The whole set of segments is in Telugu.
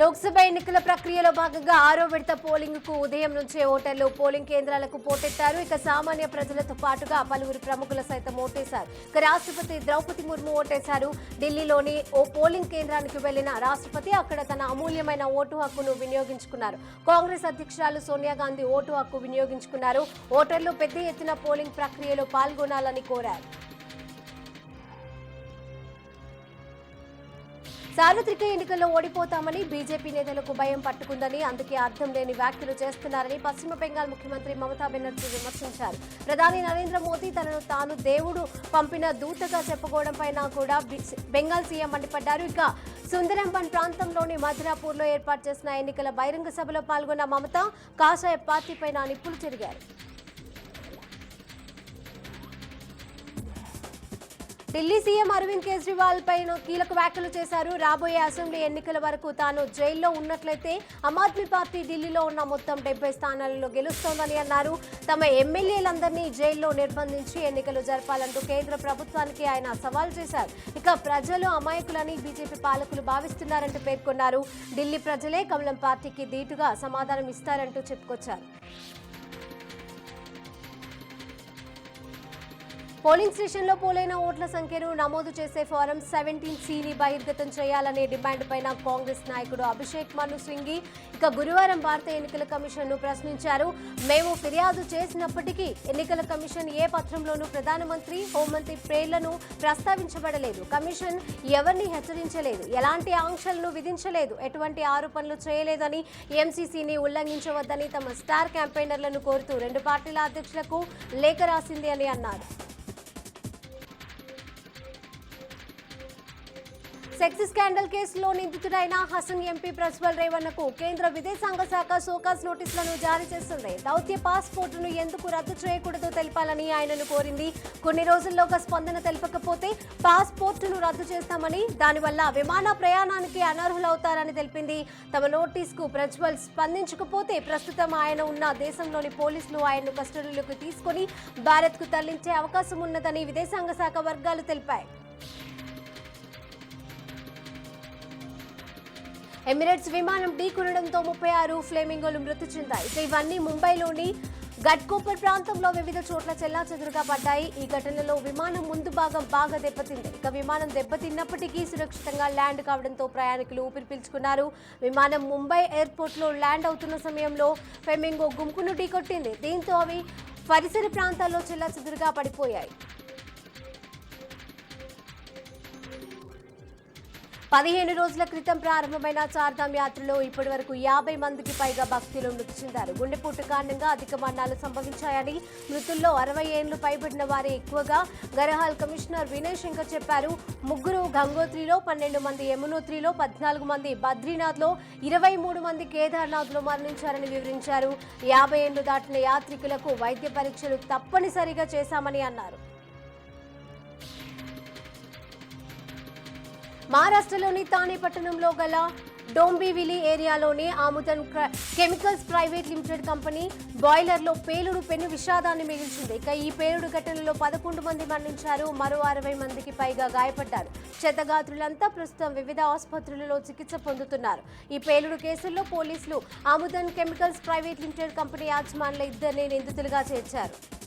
లోక్సభ ఎన్నికల ప్రక్రియలో భాగంగా ఆరో విడత పోలింగ్కు ఉదయం నుంచే ఓటర్లు పోలింగ్ కేంద్రాలకు పోటెత్తారు. ఇక సామాన్య ప్రజలతో పాటుగా పలువురు ప్రముఖులు సైతం ఓటేశారు. ఇక రాష్ట్రపతి ద్రౌపది ముర్ము ఓటేశారు. ఢిల్లీలోని ఓ పోలింగ్ కేంద్రానికి వెళ్ళిన రాష్ట్రపతి అక్కడ తన అమూల్యమైన ఓటు హక్కును వినియోగించుకున్నారు. కాంగ్రెస్ అధ్యక్షురాలు సోనియా గాంధీ ఓటు హక్కు వినియోగించుకున్నారు. ఓటర్లు పెద్ద ఎత్తున పోలింగ్ ప్రక్రియలో పాల్గొనాలని కోరారు. సార్వత్రిక ఎన్నికల్లో ఓడిపోతామని బీజేపీ నేతలకు భయం పట్టుకుందని అందుకే అర్థం లేని వ్యాఖ్యలు చేస్తున్నారని పశ్చిమ బెంగాల్ ముఖ్యమంత్రి మమతా బెనర్జీ విమర్శించారు. ప్రధాని నరేంద్ర మోదీ తనను తాను దేవుడు పంపిన దూతగా చెప్పుకోవడంపైన కూడా బెంగాల్ సీఎం మండిపడ్డారు. ఇక సుందరంబన్ ప్రాంతంలోని మధురాపూర్లో ఏర్పాటు చేసిన ఎన్నికల బహిరంగ సభలో పాల్గొన్న మమత కాషాయ పార్టీపై నిప్పులు చెరిగారు. ఢిల్లీ సీఎం అరవింద్ కేజ్రీవాల్ పైన కీలక వ్యాఖ్యలు చేశారు. రాబోయే అసెంబ్లీ ఎన్నికల వరకు తాను జైల్లో ఉన్నట్లయితే ఆమ్ ఆద్మీ పార్టీ ఢిల్లీలో ఉన్న మొత్తం డెబ్బై స్థానాలలో గెలుస్తోందని అన్నారు. తమ ఎమ్మెల్యేలందరినీ జైల్లో నిర్బంధించి ఎన్నికలు జరపాలంటూ కేంద్ర ప్రభుత్వానికి ఆయన సవాల్ చేశారు. ఇక ప్రజలు అమాయకులని బీజేపీ పాలకులు భావిస్తున్నారంటూ పేర్కొన్నారు. ఢిల్లీ ప్రజలే కమలం పార్టీకి ధీటుగా సమాధానం ఇస్తారంటూ చెప్పుకొచ్చారు. పోలింగ్ స్టేషన్లో పోలైన ఓట్ల సంఖ్యను నమోదు చేసే ఫారం సెవెంటీన్ సిని బహిర్గతం చేయాలనే డిమాండ్ పైన కాంగ్రెస్ నాయకుడు అభిషేక్ మను సింఘి ఇక గురువారం భారత ఎన్నికల కమిషన్ను ప్రశ్నించారు. మేము ఫిర్యాదు చేసినప్పటికీ ఎన్నికల కమిషన్ ఏ పత్రంలోనూ ప్రధానమంత్రి హోంమంత్రి పేర్లను ప్రస్తావించబడలేదు. కమిషన్ ఎవరిని హెచ్చరించలేదు. ఎలాంటి ఆంక్షలను విధించలేదు. ఎటువంటి ఆరోపణలు చేయలేదని ఎంసీసీని ఉల్లంఘించవద్దని తమ స్టార్ క్యాంపెయినర్లను కోరుతూ రెండు పార్టీల అధ్యక్షులకు లేఖ రాసింది అని అన్నారు. సెక్స్ స్కాండల్ కేసులో నిందితుడైన హసన్ ఎంపీ ప్రజ్వల్ రేవన్నకు కేంద్ర విదేశాంగ శాఖ సోకాస్ నోటీసులను జారీ చేస్తుంది. దౌత్య పాస్పోర్టును ఎందుకు రద్దు చేయకూడదో తెలపాలని ఆయనను కోరింది. కొన్ని రోజుల్లోగా స్పందన తెలపకపోతే పాస్పోర్టును రద్దు చేస్తామని దానివల్ల విమాన ప్రయాణానికి అనర్హులవుతారని తెలిపింది. తమ నోటీసుకు ప్రజ్వల్ స్పందించకపోతే ప్రస్తుతం ఆయన ఉన్న దేశంలోని పోలీసులు ఆయన్ను కస్టడీలోకి తీసుకుని భారత్కు తరలించే అవకాశం ఉన్నదని విదేశాంగ శాఖ వర్గాలు తెలిపాయి. ఎమిరేట్స్ విమానం ఢీకొనడంతో ముప్పై ఆరు ఫ్లేమింగోలు మృతి చెందాయి. ఇక ఇవన్నీ ముంబైలోని గట్కోపర్ ప్రాంతంలో వివిధ చోట్ల చెల్లాచెదురుగా పడ్డాయి. ఈ ఘటనలో విమానం ముందు భాగం బాగా దెబ్బతింది. ఇక విమానం దెబ్బతిన్నప్పటికీ సురక్షితంగా ల్యాండ్ కావడంతో ప్రయాణికులు ఊపిరి పీల్చుకున్నారు. విమానం ముంబై ఎయిర్పోర్ట్లో ల్యాండ్ అవుతున్న సమయంలో ఫెమింగో గుంపును ఢీకొట్టింది. దీంతో అవి పరిసర ప్రాంతాల్లో చెల్లాచెదురుగా పడిపోయాయి. పదిహేను రోజుల క్రితం ప్రారంభమైన చార్ధామ్ యాత్రలో ఇప్పటి వరకు యాభై మందికి పైగా భక్తులు మృతి చెందారు. గుండెపోటు కారణంగా అధిక మరణాలు సంభవించాయని మృతుల్లో అరవై ఏళ్ళు పైబడిన వారే ఎక్కువగా గరహాల్ కమిషనర్ వినయ్ శంకర్ చెప్పారు. ముగ్గురు గంగోత్రిలో పన్నెండు మంది యమునోత్రిలో పద్నాలుగు మంది బద్రీనాథ్లో ఇరవై మూడు మంది కేదార్నాథ్లో మరణించారని వివరించారు. యాభై ఏళ్ళు దాటిన యాత్రికులకు వైద్య పరీక్షలు తప్పనిసరిగా చేశామని అన్నారు. మహారాష్ట్రలోని తానే పట్టణంలో గల డోంబివిలి ఏరియాలోని ఆముదన్ క్ర- కెమికల్స్ ప్రైవేట్ లిమిటెడ్ కంపెనీ బాయిలర్లో పేలుడు పెను విషాదాన్ని మిగిల్చింది. ఇక ఈ పేలుడు ఘటనలో పదకొండు మంది మరణించారు. మరో అరవై మందికి పైగా గాయపడ్డారు. క్షతగాత్రులంతా ప్రస్తుతం వివిధ ఆసుపత్రులలో చికిత్స పొందుతున్నారు. ఈ పేలుడు కేసుల్లో పోలీసులు Amudan chemicals private limited company యాజమాన్ల ఇద్దరిని నిందితులుగా చేర్చారు.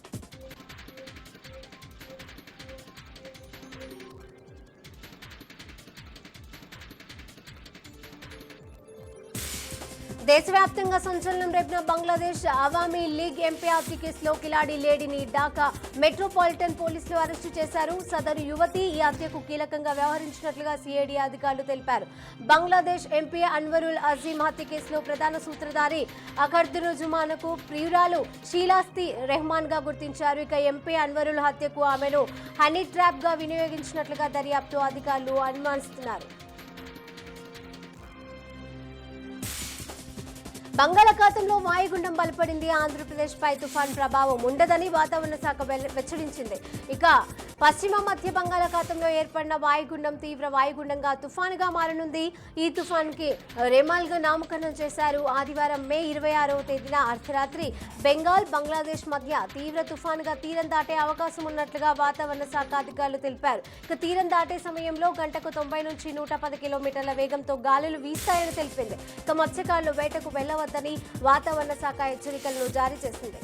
దేశవ్యాప్తంగా సంచలనం రేపిన బంగ్లాదేశ్ అవామీ లీగ్ ఎంపీఆర్టీ కేసులో కిలాడి లేడీని ఢాకా మెట్రోపాలిటన్ పోలీసులు అరెస్టు చేశారు. సదరు యువతి ఈ హత్యకు కీలకంగా వ్యవహరించినట్లుగా సిఐడి అధికారులు తెలిపారు. బంగ్లాదేశ్ ఎంపీ అన్వరుల్ అజీం హత్య కేసులో ప్రధాన సూత్రధారి అఖర్దురుజుమానకు ప్రియురాలు షీలాస్తి రెహమాన్గా గుర్తించారు. ఇక ఎంపీ అన్వరుల్ హత్యకు ఆమెను హనీ ట్రాప్గా వినియోగించినట్లుగా దర్యాప్తు అధికారులు అనుమానిస్తున్నారు. బంగాళాఖాతంలో వాయుగుండం బలపడింది. ఆంధ్రప్రదేశ్ పై తుఫాన్ ప్రభావం ఉండదని వాతావరణ శాఖ వెల్ల- ఇక పశ్చిమ మధ్య బంగాళాఖాతంలో ఏర్పడిన వాయుగుండం తీవ్ర వాయుగుండంగా తుఫానుగా మారనుంది. ఈ తుఫాన్కి రెమాల్గా నామకరణం చేశారు. ఆదివారం మే ఇరవై ఆరవ తేదీన అర్ధరాత్రి బెంగాల్ బంగ్లాదేశ్ మధ్య తీవ్ర తుఫానుగా తీరం దాటే అవకాశం ఉన్నట్లుగా వాతావరణ శాఖ అధికారులు తెలిపారు. ఇక తీరం దాటే సమయంలో గంటకు తొంభై నుంచి నూట పది కిలోమీటర్ల వేగంతో గాలులు వీస్తాయని తెలిపింది. ఇక మత్స్యకారులు వేటకు వెళ్ళవద్దని వాతావరణ శాఖ హెచ్చరికలను జారీ చేసింది.